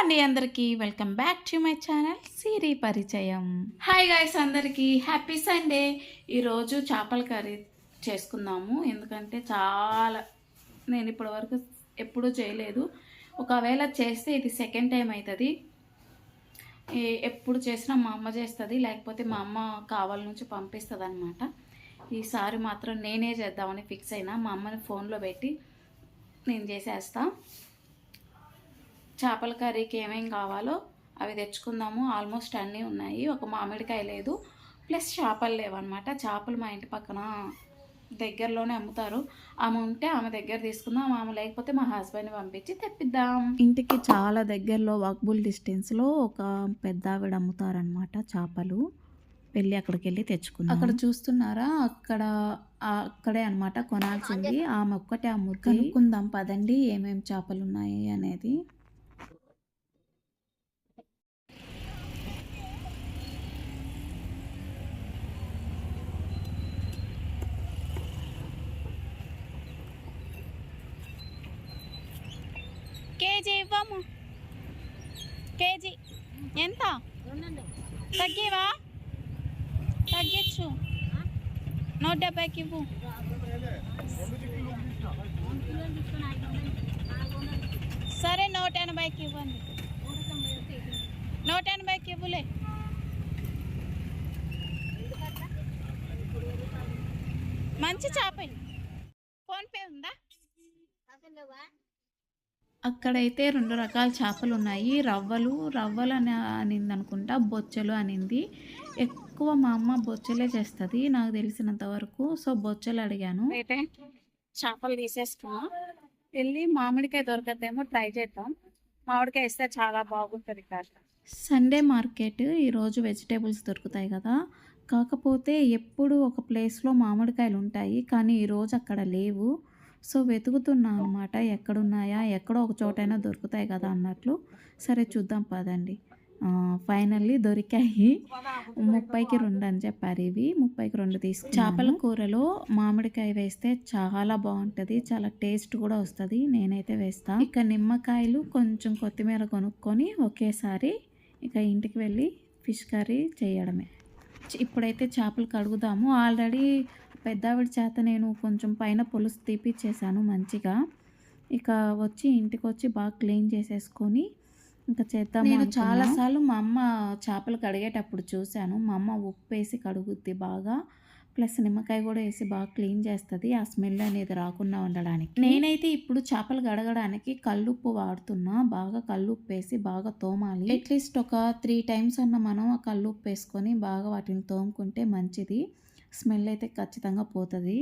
అండి అందరికీ. Welcome back to my channel Siri పరిచయం. హాయ్ గాయస్ అందరికీ. Happy Sunday. ఈరోజు చేపల కర్రీ చేసుకుందాము. ఎందుకంటే చాలా నేను ఇప్పటి వరకు ఎప్పుడూ చేయలేదు. ఒకవేళ చేస్తే ఇది సెకండ్ టైం అవుతుంది ఎప్పుడు చేసినా మా అమ్మ చేస్తుంది. లేకపోతే మా అమ్మ కావాల నుంచి పంపిస్తుంది అనమాట ఈసారి మాత్రం నేనే చేద్దామని ఫిక్స్ అయినా. మా అమ్మని ఫోన్లో పెట్టి నేను చేసేస్తాను చేపల కర్రీకి ఏమేం కావాలో అవి తెచ్చుకుందాము. ఆల్మోస్ట్ అన్నీ ఉన్నాయి. ఒక మామిడికాయ లేదు. ప్లస్ చేపలు లేవన్నమాట. చేపలు మా ఇంటి పక్కన దగ్గరలోనే అమ్ముతారు. ఆమె ఉంటే ఆమె దగ్గర తీసుకుందాం. ఆమె లేకపోతే మా హస్బెండ్ని పంపించి తెప్పిద్దాం. ఇంటికి చాలా దగ్గరలో వాక్బుల్ డిస్టెన్స్లో ఒక పెద్ద ఆవిడ అమ్ముతారనమాట చేపలు. వెళ్ళి అక్కడికి వెళ్ళి తెచ్చుకున్నాం అక్కడ చూస్తున్నారా? అక్కడ అక్కడే అన్నమాట కొనాల్సింది. ఆమె ఒక్కటే అమ్ముతుంది కనుక్కుందాం. పదండి ఏమేమి చేపలు ఉన్నాయి అనేది. కేజీ ఇవ్వము. కేజీ. ఎంత? తగ్గివా? తగ్గించు. నూట డెబ్బైకి ఇవ్వు. సరే నూట ఎనభైకి ఇవ్వండి. నూట ఎనభైకి ఇవ్వులే. మంచి చేప ఫోన్పే ఉందా అక్కడైతే రెండు రకాల చేపలు ఉన్నాయి. రవ్వలు రవ్వలు అని అనింది అనుకుంటా బొచ్చలు అనింది. ఎక్కువ మా అమ్మ బొచ్చలే చేస్తుంది నాకు తెలిసినంత వరకు. సో బొచ్చలు అడిగాను. అయితే చేపలు తీసేసుకున్నాం వెళ్ళి మామిడికాయ దొరకదేమో ట్రై చేద్దాం. మామిడికాయ ఇస్తే చాలా బాగుంటుంది కదా. సండే మార్కెట్ ఈరోజు వెజిటేబుల్స్ దొరుకుతాయి కదా. కాకపోతే ఎప్పుడు ఒక ప్లేస్లో మామిడికాయలు ఉంటాయి కానీ ఈరోజు అక్కడ లేవు. సో వెతుకుతున్నా అనమాట ఎక్కడున్నాయా ఎక్కడో ఒక చోటైనా దొరుకుతాయి కదా అన్నట్లు. సరే చూద్దాం పదండి. ఫైనల్లీ దొరికాయి. ముప్పైకి రెండు అని చెప్పారు ఇవి. ముప్పైకి రెండు తీసుకు చేపల కూరలో మామిడికాయ వేస్తే చాలా బాగుంటుంది చాలా టేస్ట్ కూడా వస్తుంది. నేనైతే వేస్తా. ఇక నిమ్మకాయలు కొంచెం కొత్తిమీర కొనుక్కొని ఒకేసారి ఇక ఇంటికి వెళ్ళి ఫిష్ కర్రీ చేయడమే. ఇప్పుడైతే చేపలు కడుగుదాము. ఆల్రెడీ పెద్దవిడ చేత నేను కొంచెం పైన పులుసు తీపిచ్చేసాను మంచిగా. ఇక వచ్చి ఇంటికి వచ్చి బాగా క్లీన్ చేసేసుకొని ఇంకా చేద్దాం నేను చాలాసార్లు మా అమ్మ చేపలు కడిగేటప్పుడు చూశాను. మా అమ్మ ఉప్పు వేసి కడుగుద్ది బాగా. ప్లస్ నిమ్మకాయ కూడా వేసి బాగా క్లీన్ చేస్తుంది. ఆ స్మెల్ అనేది రాకుండా ఉండడానికి. నేనైతే ఇప్పుడు చేపలు కడగడానికి కల్లుప్పు వాడుతున్నా. బాగా కల్లుప్పు వేసి బాగా తోమాలి. అట్లీస్ట్ ఒక త్రీ టైమ్స్ అన్న మనం ఆ కల్లుప్పు వేసుకొని బాగా వాటిని తోముకుంటే మంచిది. స్మెల్ అయితే ఖచ్చితంగా పోతుంది.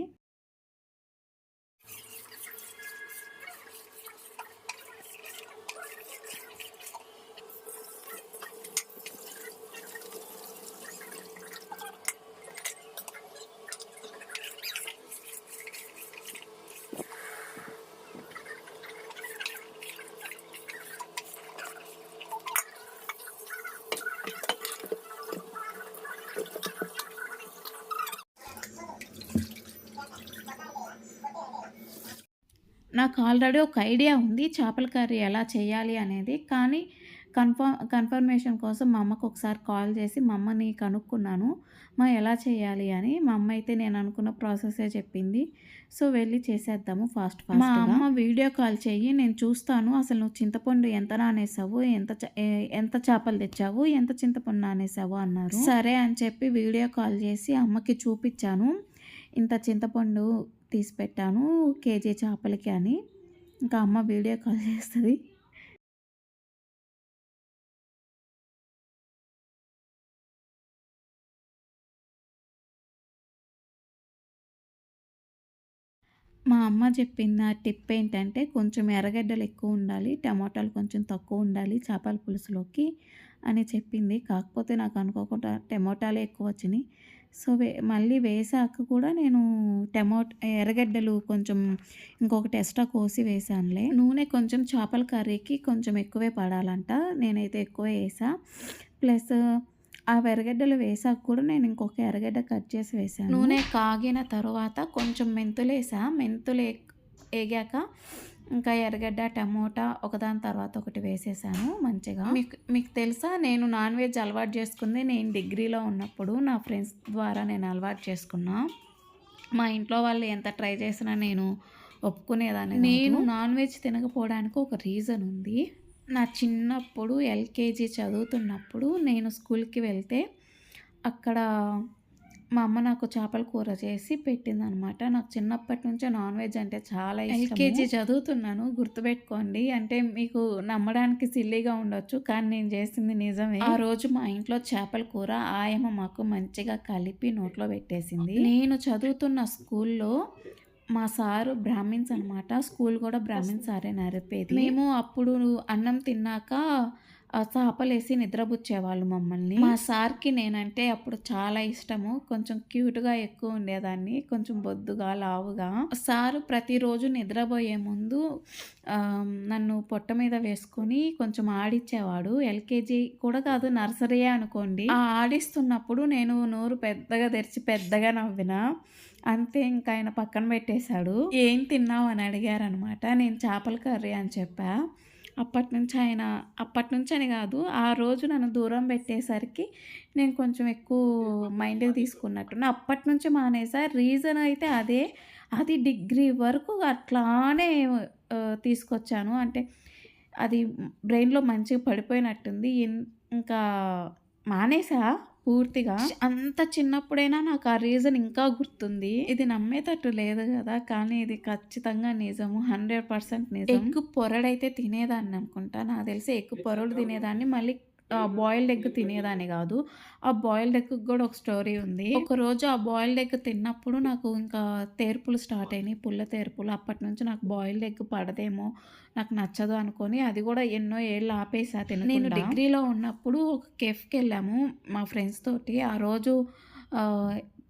నాకు ఆల్రెడీ ఒక ఐడియా ఉంది చేపల కర్రీ ఎలా చేయాలి అనేది. కానీ కన్ఫర్మ్ కన్ఫర్మేషన్ కోసం మా అమ్మకు ఒకసారి కాల్ చేసి మా అమ్మని కనుక్కున్నాను. మా ఎలా చేయాలి? అని మా అమ్మ అయితే నేను అనుకున్న ప్రాసెసే చెప్పింది. సో వెళ్ళి చేసేద్దాము ఫాస్ట్ ఫాస్ట్ మా అమ్మ వీడియో కాల్ చెయ్యి నేను చూస్తాను. అసలు నువ్వు చింతపండు ఎంత నానేసావు? ఎంత ఎంత చేపలు తెచ్చావు? ఎంత చింతపండు నానేసావు? అన్నారు. సరే అని చెప్పి వీడియో కాల్ చేసి అమ్మకి చూపించాను. ఇంత చింతపండు తీసి పెట్టాను కేజీ చేపలకి అని. ఇంకా అమ్మ వీడియో కాల్ చేస్తుంది. మా అమ్మ చెప్పిన టిప్ ఏంటంటే కొంచెం ఎర్రగడ్డలు ఎక్కువ ఉండాలి టమాటాలు కొంచెం తక్కువ ఉండాలి చేపల పులుసులోకి అని చెప్పింది. కాకపోతే నాకు అనుకోకుండా టమాటాలే ఎక్కువ వచ్చినాయి. సో వే మళ్ళీ వేసాక కూడా నేను టమాటో ఎర్రగడ్డలు కొంచెం ఇంకొకటి ఎక్స్ట్రా కోసి వేసానులే నూనె కొంచెం చేపల కర్రీకి కొంచెం ఎక్కువే పడాలంట నేనైతే ఎక్కువ వేసా ప్లస్ ఆ ఎర్రగడ్డలు వేసాక కూడా నేను ఇంకొక ఎర్రగడ్డ కట్ చేసి వేసాను నూనె కాగిన తర్వాత కొంచెం మెంతులు వేసా మెంతులు వేగాక ఇంకా ఎర్రగడ్డ టమోటా ఒకదాని తర్వాత ఒకటి వేసేసాను మంచిగా. మీకు మీకు తెలుసా నేను నాన్ వెజ్ అలవాటు చేసుకుంది నేను డిగ్రీలో ఉన్నప్పుడు నా ఫ్రెండ్స్ ద్వారా నేను అలవాటు చేసుకున్నా. మా ఇంట్లో వాళ్ళు ఎంత ట్రై చేసినా నేను ఒప్పుకునేదాన్ని నేను నాన్ వెజ్ తినకపోవడానికి ఒక రీజన్ ఉంది. నా చిన్నప్పుడు ఎల్కేజీ చదువుతున్నప్పుడు నేను స్కూల్కి వెళ్తే అక్కడ మా అమ్మ నాకు చేపల కూర చేసి పెట్టిందనమాట. నాకు చిన్నప్పటి నుంచే నాన్ వెజ్ అంటే చాలా ఎల్కేజీ చదువుతున్నాను గుర్తుపెట్టుకోండి. అంటే మీకు నమ్మడానికి సిల్లీగా ఉండొచ్చు కానీ నేను చేసింది నిజమే. ఆ రోజు మా ఇంట్లో చేపల కూర ఆయమ్మ మాకు మంచిగా కలిపి నోట్లో పెట్టేసింది. నేను చదువుతున్న స్కూల్లో మా సారు బ్రాహ్మిన్స్ అనమాట. స్కూల్ కూడా బ్రాహ్మిన్స్ సారే నడిపేది. మేము అప్పుడు అన్నం తిన్నాక ఆ చేపలేసి నిద్రపుచ్చేవాళ్ళు మమ్మల్ని. మా సార్కి నేనంటే అప్పుడు చాలా ఇష్టము. కొంచెం క్యూట్గా ఎక్కువ ఉండేదాన్ని. కొంచెం బొద్దుగా లావుగా. సారు ప్రతిరోజు నిద్రపోయే ముందు నన్ను పొట్ట మీద వేసుకొని కొంచెం ఆడిచ్చేవాడు. ఎల్కేజీ కూడా కాదు నర్సరీయే అనుకోండి. ఆ ఆడిస్తున్నప్పుడు నేను నోరు పెద్దగా తెరిచి పెద్దగా నవ్విన అంతే ఇంకా ఆయన పక్కన పెట్టేశాడు. ఏం తిన్నావు? అని అడిగారు అనమాట నేను చేపల కర్రీ అని చెప్పా. అప్పటి నుంచి ఆయన అప్పటి నుంచి అని కాదు ఆ రోజు నన్ను దూరం పెట్టేసరికి నేను కొంచెం ఎక్కువ మైండ్కి తీసుకున్నట్టున్నా. అప్పటి నుంచి మానేసా. రీజన్ అయితే అదే. అది డిగ్రీ వరకు అట్లానే తీసుకొచ్చాను. అంటే అది బ్రెయిన్లో మంచిగా పడిపోయినట్టుంది. ఇంకా మానేసా. పూర్తిగా. అంత చిన్నప్పుడైనా నాకు ఆ రీజన్ ఇంకా గుర్తుంది. ఇది నమ్మేటట్టు లేదు కదా కానీ ఇది ఖచ్చితంగా నిజము హండ్రెడ్ పర్సెంట్ నిజం. ఎగ్ పొరడైతే తినేదాన్ని అనుకుంటా. నాకు తెలిసి ఎగ్ పొరడు తినేదాన్ని మళ్ళీ బాయిల్డ్ ఎగ్ తినేదాన్ని కాదు. ఆ బాయిల్డ్ ఎగ్ కూడా ఒక స్టోరీ ఉంది. ఒక రోజు ఆ బాయిల్డ్ ఎగ్ తిన్నప్పుడు నాకు ఇంకా తేర్పులు స్టార్ట్ అయినాయి. పుల్ల తేర్పులు. అప్పటి నుంచి నాకు బాయిల్డ్ ఎగ్ పడదేమో నాకు నచ్చదు అనుకొని అది కూడా ఎన్నో ఏళ్ళు ఆపేసా తిన నేను డిగ్రీలో ఉన్నప్పుడు ఒక కెఫ్కి వెళ్ళాము మా ఫ్రెండ్స్ తోటి. ఆ రోజు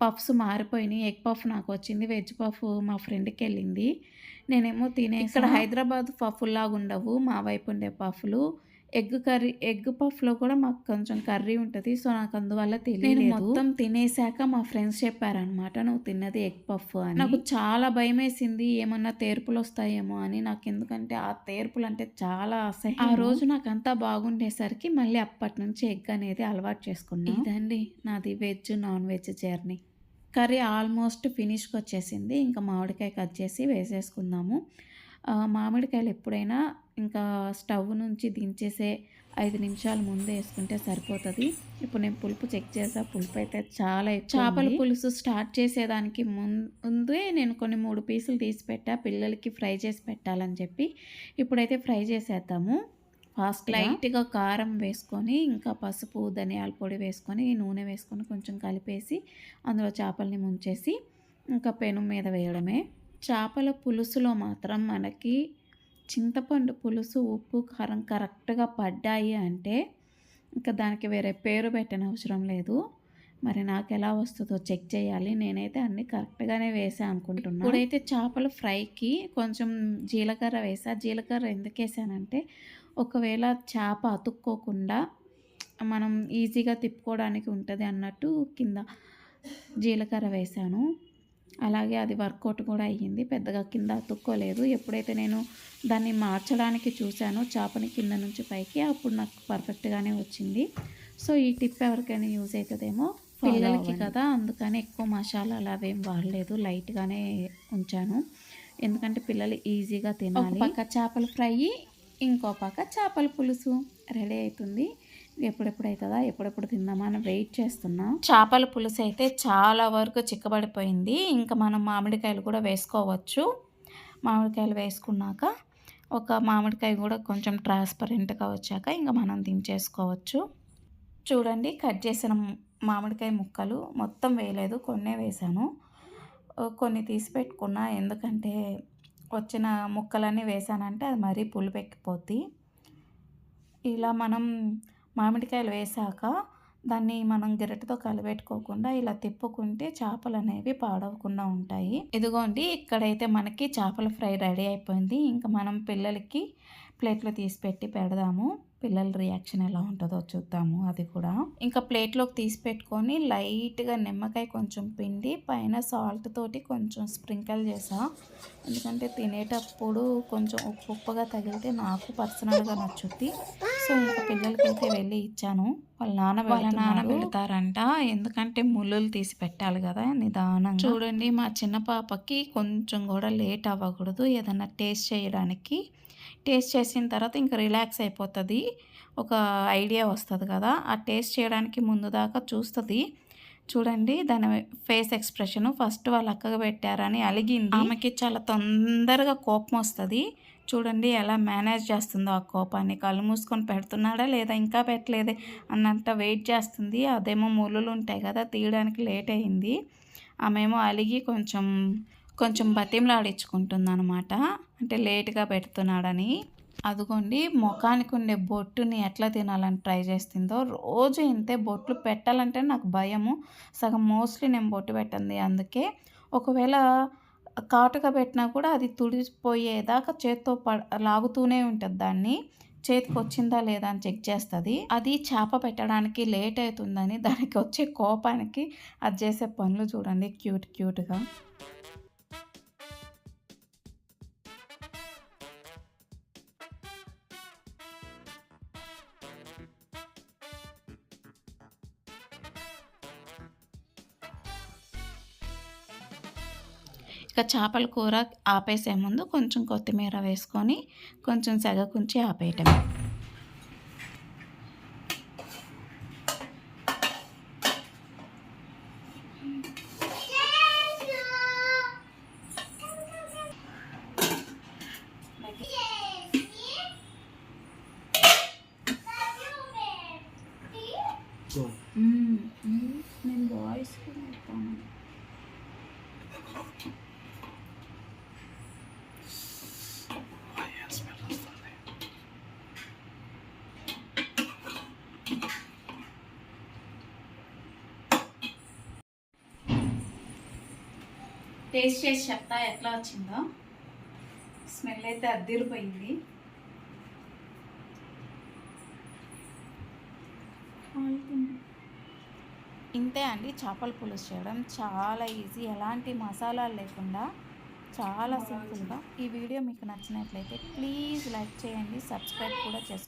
పఫ్స్ మారిపోయినాయి. ఎగ్ పఫ్ నాకు వచ్చింది. వెజ్ పఫ్ మా ఫ్రెండ్కి వెళ్ళింది. నేనేమో తినే ఇక్కడ హైదరాబాద్ పఫ్ లాగా ఉండవు మా వైపు ఉండే పఫ్లు. ఎగ్ కర్రీ ఎగ్ పఫ్లో కూడా మాకు కొంచెం కర్రీ ఉంటుంది. సో నాకు అందువల్ల తెలియదు మొత్తం తినేసాక మా ఫ్రెండ్స్ చెప్పారనమాట నువ్వు తిన్నది ఎగ్ పఫ్ అని. నాకు చాలా భయం వేసింది ఏమన్నా తేర్పులు వస్తాయేమో అని. నాకు ఎందుకంటే ఆ తేర్పులు అంటే చాలా అసహ్యం ఆ రోజు నాకు అంతా బాగుండేసరికి మళ్ళీ అప్పటి నుంచి ఎగ్ అనేది అలవాటు చేసుకున్నాను ఇదండి నాది veg non veg journey. Curry almost ఫినిష్కి వచ్చేసింది ఇంకా మామిడికాయ కట్ చేసి వేసేసుకుందాము. మామిడికాయలు ఎప్పుడైనా ఇంకా స్టవ్ నుంచి దించేసే ఐదు నిమిషాల ముందు వేసుకుంటే సరిపోతుంది. ఇప్పుడు నేను పులుపు చెక్ చేసా పులుపు అయితే చాలా చేపల పులుసు స్టార్ట్ చేసేదానికి ముందే నేను కొన్ని మూడు పీసులు తీసి పెట్టా పిల్లలకి ఫ్రై చేసి పెట్టాలని చెప్పి. ఇప్పుడైతే ఫ్రై చేసేద్దాము. ఫాస్ట్ లైట్గా కారం వేసుకొని ఇంకా పసుపు ధనియాల పొడి వేసుకొని నూనె వేసుకొని కొంచెం కలిపేసి అందులో చేపల్ని ముంచేసి ఇంకా పెను మీద వేయడమే. చేపల పులుసులో మాత్రం మనకి చింతపండు పులుసు ఉప్పు కారం కరెక్ట్గా పడ్డాయి అంటే ఇంకా దానికి వేరే పేరు పెట్టని అవసరం లేదు. మరి నాకు ఎలా వస్తుందో చెక్ చేయాలి. నేనైతే అన్ని కరెక్ట్గానే వేసా అనుకుంటున్నాను ఇప్పుడైతే చేపల ఫ్రైకి కొంచెం జీలకర్ర వేసా. జీలకర్ర ఎందుకు వేసానంటే ఒకవేళ చేప అతుక్కోకుండా మనం ఈజీగా తిప్పుకోవడానికి ఉంటుంది అన్నట్టు కింద జీలకర్ర వేసాను. అలాగే అది వర్కౌట్ కూడా అయ్యింది. పెద్దగా కింద అతుక్కోలేదు ఎప్పుడైతే నేను దాన్ని మార్చడానికి చూశానో చేపని కింద నుంచి పైకి అప్పుడు నాకు పర్ఫెక్ట్గానే వచ్చింది. సో ఈ టిప్ ఎవరికైనా యూజ్ అవుతుందేమో పిల్లలకి కదా అందుకని ఎక్కువ మసాలాలు అవేం వాడలేదు. లైట్గానే ఉంచాను. ఎందుకంటే పిల్లలు ఈజీగా తినాలి. పక్క చేపల ఫ్రై ఇంకో పక్క చేపల పులుసు. రెడీ అవుతుంది ఎప్పుడెప్పుడు అవుతుందా? ఎప్పుడెప్పుడు తిందామా? అని వెయిట్ చేస్తున్నా. చేపల పులుసు అయితే చాలా వరకు చిక్కబడిపోయింది. ఇంకా మనం మామిడికాయలు కూడా వేసుకోవచ్చు. మామిడికాయలు వేసుకున్నాక ఒక మామిడికాయ కూడా కొంచెం ట్రాన్స్పరెంట్గా వచ్చాక ఇంకా మనం దించేసుకోవచ్చు. చూడండి కట్ చేసిన మామిడికాయ ముక్కలు మొత్తం వేయలేదు. కొన్నే వేసాను కొన్ని తీసి పెట్టుకున్నా. ఎందుకంటే వచ్చిన ముక్కలన్నీ వేసానంటే అది మరీ పులుపెక్కిపోద్ది ఇలా మనం మామిడికాయలు వేసాక దాన్ని మనం గరిటెతో కలిపెట్టుకోకుండా ఇలా తిప్పుకుంటే చేపలు అనేవి పాడవకుండా ఉంటాయి. ఇదిగోండి ఇక్కడైతే మనకి చేపల ఫ్రై రెడీ అయిపోయింది. ఇంకా మనం పిల్లలకి ప్లేట్లో తీసి పెట్టి పెడదాము. పిల్లల రియాక్షన్ ఎలా ఉంటుందో చూద్దాము అది కూడా. ఇంకా ప్లేట్లోకి తీసి పెట్టుకొని లైట్గా నిమ్మకాయ కొంచెం పిండి పైన సాల్ట్ తోటి కొంచెం స్ప్రింకిల్ చేసా. ఎందుకంటే తినేటప్పుడు కొంచెం ఉప్పు ఉప్పుగా తగిలితే నాకు పర్సనల్గా నచ్చుద్ది. సో ఇంకా పిల్లలకైతే వెళ్ళి ఇచ్చాను. వాళ్ళ నాన్న వాళ్ళ నాన్న వెళ్తారంట. ఎందుకంటే ముళ్ళులు తీసి పెట్టాలి కదా నిదానంగా. చూడండి మా చిన్న పాపకి కొంచెం కూడా లేట్ అవ్వకూడదు. ఏదన్నా టేస్ట్ చేయడానికి. టేస్ట్ చేసిన తర్వాత ఇంకా రిలాక్స్ అయిపోతుంది. ఒక ఐడియా వస్తుంది కదా ఆ టేస్ట్ చేయడానికి ముందు దాకా చూస్తుంది. చూడండి దాని ఫేస్ ఎక్స్ప్రెషన్. ఫస్ట్ వాళ్ళ అక్కగా పెట్టారని అలిగింది. ఆమెకి చాలా తొందరగా కోపం వస్తుంది. చూడండి ఎలా మేనేజ్ చేస్తుందో ఆ కోపాన్ని. కళ్ళు మూసుకొని పెడుతున్నాడా లేదా ఇంకా పెట్టలేదే అన్నంత వెయిట్ చేస్తుంది. అదేమో ములులు ఉంటాయి కదా తీయడానికి లేట్ అయింది. ఆమెమో అలిగి కొంచెం కొంచెం బతిమలాడించుకుంటుంది అనమాట అంటే లేట్గా పెడుతున్నాడని. అదిగోండి ముఖానికి ఉండే బొట్టుని ఎట్లా తినాలని ట్రై చేస్తుందో రోజు ఇంతే బొట్లు పెట్టాలంటే నాకు భయము. సగం మోస్ట్లీ నేను బొట్టు పెట్టండి అందుకే ఒకవేళ కాటుగా పెట్టినా కూడా అది తుడిపోయేదాకా చేత్తో ప లాగుతూనే ఉంటుంది దాన్ని. చేతికి వచ్చిందా లేదా అని చెక్ చేస్తుంది. అది చేప పెట్టడానికి లేట్ అవుతుందని దానికి వచ్చే కోపానికి అది చేసే పనులు చూడండి క్యూట్ క్యూట్గా. ఇక చేపల కూర ఆపేసే ముందు కొంచెం కొత్తిమీర వేసుకొని కొంచెం సెగకుంచి ఆపేయటం mm, mm, mm, నేను వాయిస్ పెడతాను టేస్ట్ చేసి చెప్తా ఎట్లా వచ్చిందో. స్మెల్ అయితే అద్దిరిపోయింది. ఇంతే అండి చేపల పులుసు చేయడం చాలా ఈజీ. ఎలాంటి మసాలాలు లేకుండా చాలా సింపుల్గా ఈ వీడియో మీకు నచ్చినట్లయితే ప్లీజ్ లైక్ చేయండి సబ్స్క్రైబ్ కూడా చేసుకోండి.